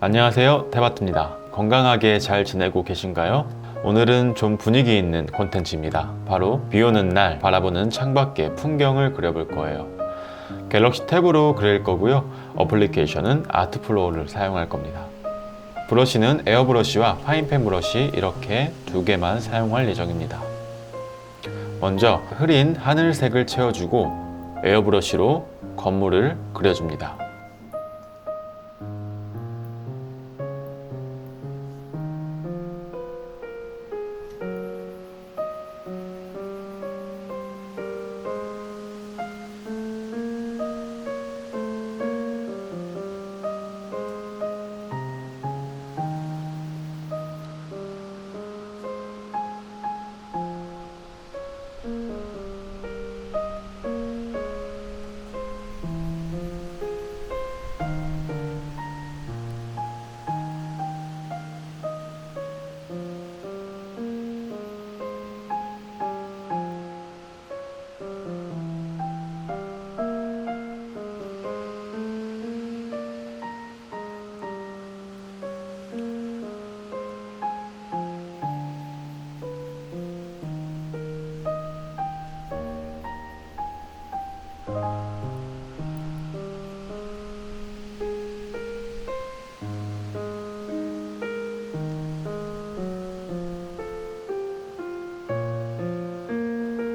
안녕하세요. 태바트입니다. 건강하게 잘 지내고 계신가요? 오늘은 좀 분위기 있는 콘텐츠입니다. 바로 비 오는 날 바라보는 창밖의 풍경을 그려볼 거예요. 갤럭시 탭으로 그릴 거고요. 어플리케이션은 아트플로우를 사용할 겁니다. 브러쉬는 에어브러쉬와 파인펜 브러쉬 이렇게 두 개만 사용할 예정입니다. 먼저 흐린 하늘색을 채워주고 에어브러쉬로 건물을 그려줍니다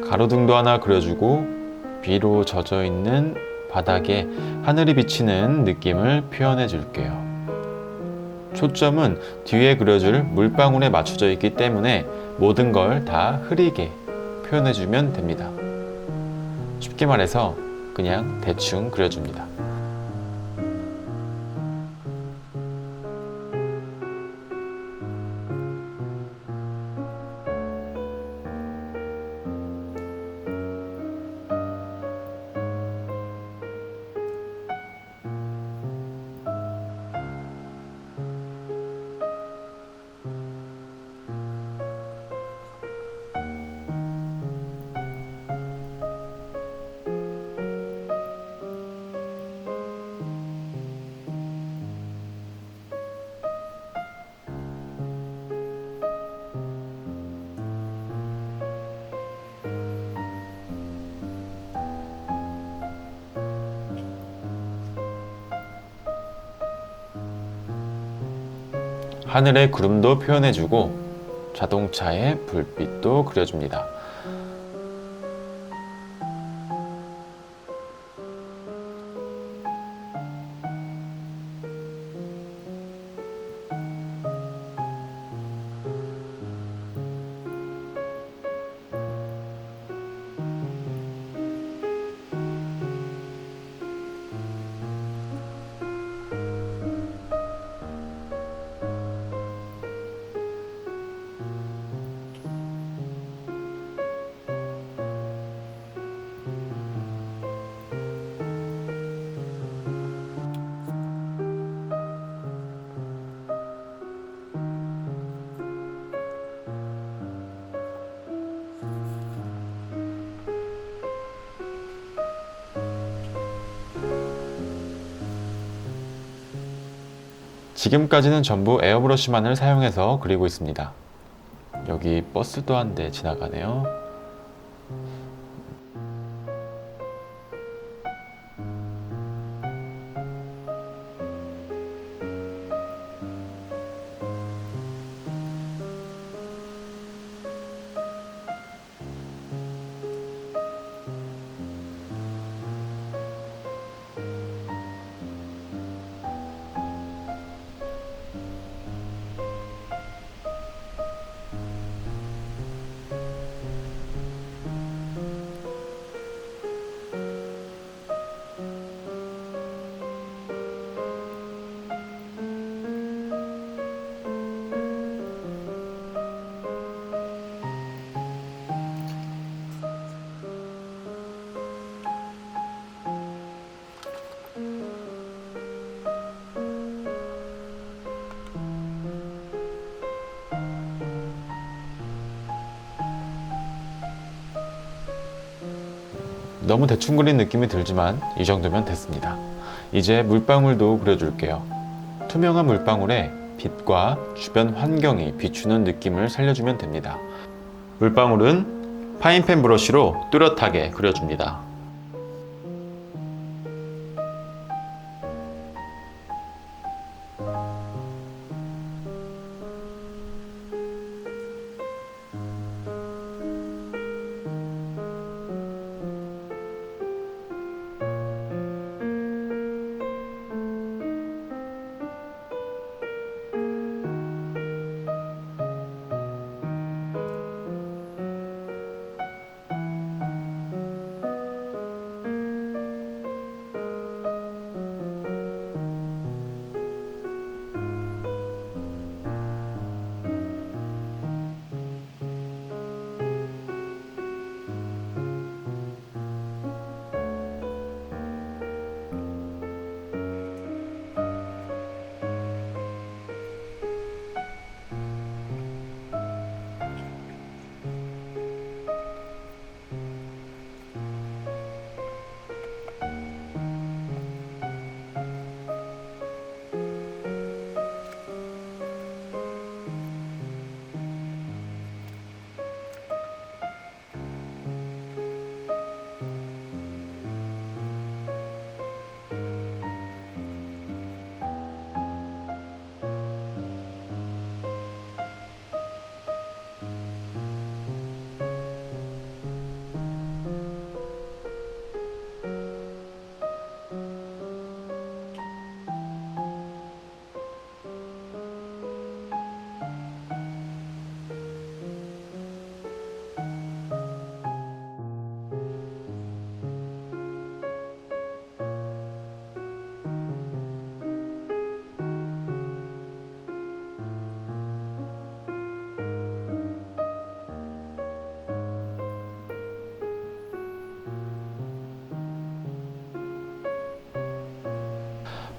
가로등도 하나 그려주고 비로 젖어 있는 바닥에 하늘이 비치는 느낌을 표현해 줄게요. 초점은 뒤에 그려줄 물방울에 맞춰져 있기 때문에 모든 걸 다 흐리게 표현해 주면 됩니다. 쉽게 말해서 그냥 대충 그려줍니다. 하늘의 구름도 표현해주고 자동차의 불빛도 그려줍니다. 지금까지는 전부 에어브러쉬만을 사용해서 그리고 있습니다. 여기 버스도 한대 지나가네요. 너무 대충 그린 느낌이 들지만 이 정도면 됐습니다. 이제 물방울도 그려줄게요. 투명한 물방울에 빛과 주변 환경이 비추는 느낌을 살려주면 됩니다. 물방울은 파인펜 브러쉬로 뚜렷하게 그려줍니다.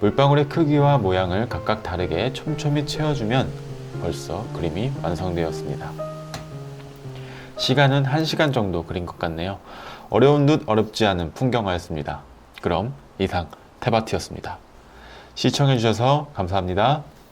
물방울의 크기와 모양을 각각 다르게 촘촘히 채워주면 벌써 그림이 완성되었습니다. 시간은 1시간 정도 그린 것 같네요. 어려운 듯 어렵지 않은 풍경화였습니다. 그럼 이상 태바티였습니다. 시청해주셔서 감사합니다.